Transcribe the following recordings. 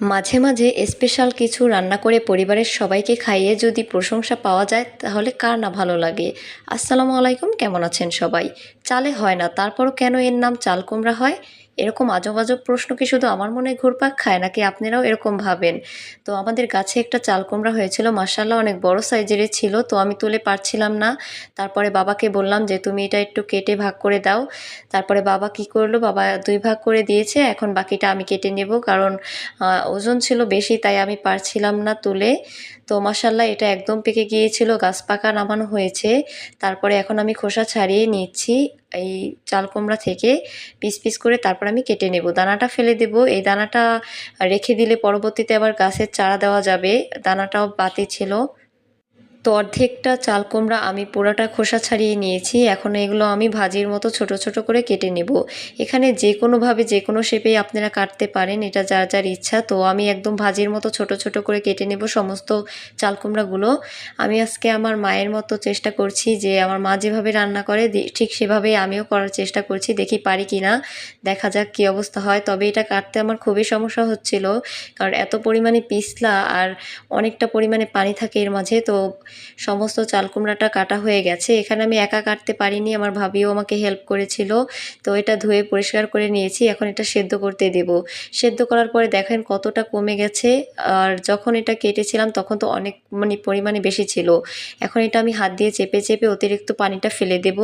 মাঝে মাঝে স্পেশাল কিছু রান্না করে পরিবারের সবাইকে খাইয়ে যদি প্রশংসা পাওয়া যায়, তাহলে কার না ভালো লাগে? আসসালামু আলাইকুম, কেমন আছেন সবাই? চালে হয় না, তারপরও কেন এর নাম চাল কুমড়া হয়? এরকম আজব আজব প্রশ্ন কি শুধু আমার মনে ঘুরপাক খায়, নাকি আপনারাও এরকম ভাবেন? তো আমাদের গাছে একটা চাল কুমড়া হয়েছিল মার্শাল্লাহ অনেক বড় সাইজেরই ছিল, তো আমি তুলে পারছিলাম না। তারপরে বাবাকে বললাম যে, তুমি এটা একটু কেটে ভাগ করে দাও। তারপরে বাবা কি করল, বাবা দুই ভাগ করে দিয়েছে, এখন বাকিটা আমি কেটে নেব, কারণ ওজন ছিল বেশি, তাই আমি পারছিলাম না তুলে। তো মাসাল্লাহ এটা একদম পেকে গিয়েছিল, গাছ পাকা নামানো হয়েছে। তারপরে এখন আমি খোসা ছাড়িয়ে নিচ্ছি। এই চাল কুমড়া থেকে পিস পিস করে তারপর আমি কেটে নেব। দানাটা ফেলে দেব। এই দানাটা রেখে দিলে পরবর্তীতে আবার গাছের চারা দেওয়া যাবে। দানাটাও বাতি ছিল। তো অর্ধেকটা চাল কুমড়া আমি পোড়াটা খোসা ছাড়িয়ে নিয়েছি। এখন এগুলো আমি ভাজির মতো ছোট ছোট করে কেটে নেব। এখানে যে কোনোভাবে যে কোনো শেপেই আপনারা কাটতে পারেন, এটা যার যার ইচ্ছা। তো আমি একদম ভাজির মতো ছোট ছোট করে কেটে নেব সমস্ত চাল কুমড়াগুলো আমি আজকে আমার মায়ের মতো চেষ্টা করছি যে, আমার মা যেভাবে রান্না করে ঠিক সেভাবেই আমিও করার চেষ্টা করছি। দেখি পারি কি না দেখা যাক কী অবস্থা হয়। তবে এটা কাটতে আমার খুবই সমস্যা হচ্ছিল। কারণ এত পরিমাণে পিছলা আর অনেকটা পরিমাণে পানি থাকে এর মাঝে, তো সমস্ত চাল কুমড়াটা কাটা হয়ে গেছে। এখানে আমি একা কাটতে পারিনি, আমার ভাবিও আমাকে হেল্প করেছিল। তো এটা ধুয়ে পরিষ্কার করে নিয়েছি, এখন এটা সেদ্ধ করতে দেব। সেদ্ধ করার পরে দেখেন কতটা কমে গেছে, আর যখন এটা কেটেছিলাম তখন তো অনেক মানে পরিমাণে বেশি ছিল। এখন এটা আমি হাত দিয়ে চেপে চেপে অতিরিক্ত পানিটা ফেলে দেব,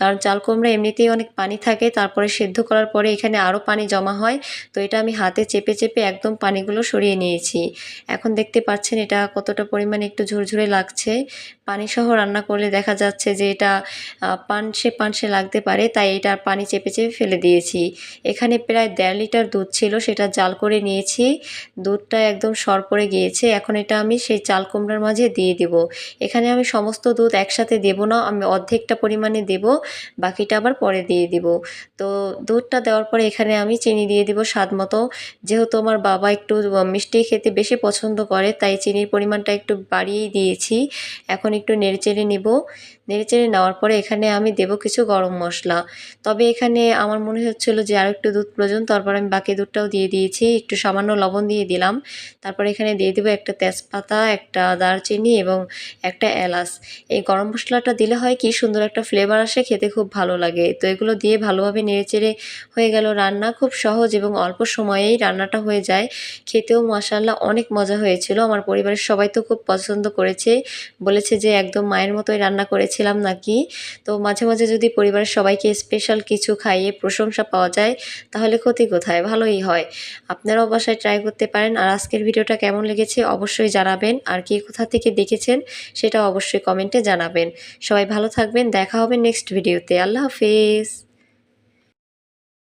কারণ চাল কুমড়া এমনিতেই অনেক পানি থাকে। তারপরে সেদ্ধ করার পরে এখানে আরও পানি জমা হয়। তো এটা আমি হাতে চেপে চেপে একদম পানিগুলো সরিয়ে নিয়েছি। এখন দেখতে পাচ্ছেন এটা কতটা পরিমাণে একটু ঝুরঝুরে লাগছে। পানি সহ রান্না করলে দেখা যাচ্ছে যে এটা পানসে পানসে লাগতে পারে, তাই এটা পানি চেপে চেপে ফেলে দিয়েছি। এখানে প্রায় দেড় লিটার দুধ ছিল, সেটা জাল করে নিয়েছি। দুধটা একদম সর পড়ে গিয়েছে, এখন এটা আমি সেই চাল কুমড়ার মাঝে দিয়ে দেব। এখানে আমি সমস্ত দুধ একসাথে দেব না, আমি অর্ধেকটা পরিমাণে দেব, বাকিটা আবার পরে দিয়ে দিব। তো দুধটা দেওয়ার পরে এখানে আমি চিনি দিয়ে দিব স্বাদ মতো। যেহেতু আমার বাবা একটু মিষ্টি খেতে বেশি পছন্দ করে, তাই চিনির পরিমাণটা একটু বাড়িয়েই দিয়েছি। এখন একটু নেড়েচেড়ে নিব। নেড়েচেড়ে নেওয়ার পরে এখানে আমি দেব কিছু গরম মশলা। তবে এখানে আমার মনে হচ্ছিল যে আর একটু দুধ প্রয়োজন, তারপর আমি বাকি দুধটাও দিয়ে দিয়েছি, একটু সামান্য লবণ দিয়ে দিলাম। তারপর এখানে দিয়ে দেবো একটা তেজপাতা, একটা দারচিনি এবং একটা এলাচ। এই গরম মশলাটা দিলে হয় কি সুন্দর একটা ফ্লেভার আসে, খেতে খুব ভালো লাগে। তো এগুলো দিয়ে ভালোভাবে নেড়েচেড়ে হয়ে গেল রান্না, খুব সহজ এবং অল্প সময়েই রান্নাটা হয়ে যায়। খেতেও মশাল্লা অনেক মজা হয়েছিল। আমার পরিবারের সবাই তো খুব পছন্দ করেছে, বলেছে যে একদম মায়ের মতোই রান্না করেছিলাম নাকি? তো মাঝে মাঝে যদি পরিবারের সবাইকে স্পেশাল কিছু খাইয়ে প্রশংসা পাওয়া যায়, তাহলে ক্ষতি কোথায়? ভালোই হয়। আপনারাও বাসায় ট্রাই করতে পারেন। আর আজকের ভিডিওটা কেমন লেগেছে অবশ্যই জানাবেন। আর কি কোথা থেকে দেখেছেন সেটা অবশ্যই কমেন্টে জানাবেন। সবাই ভালো থাকবেন। দেখা হবে নেক্সট ভিডিওতে আল্লাহ হাফেজ।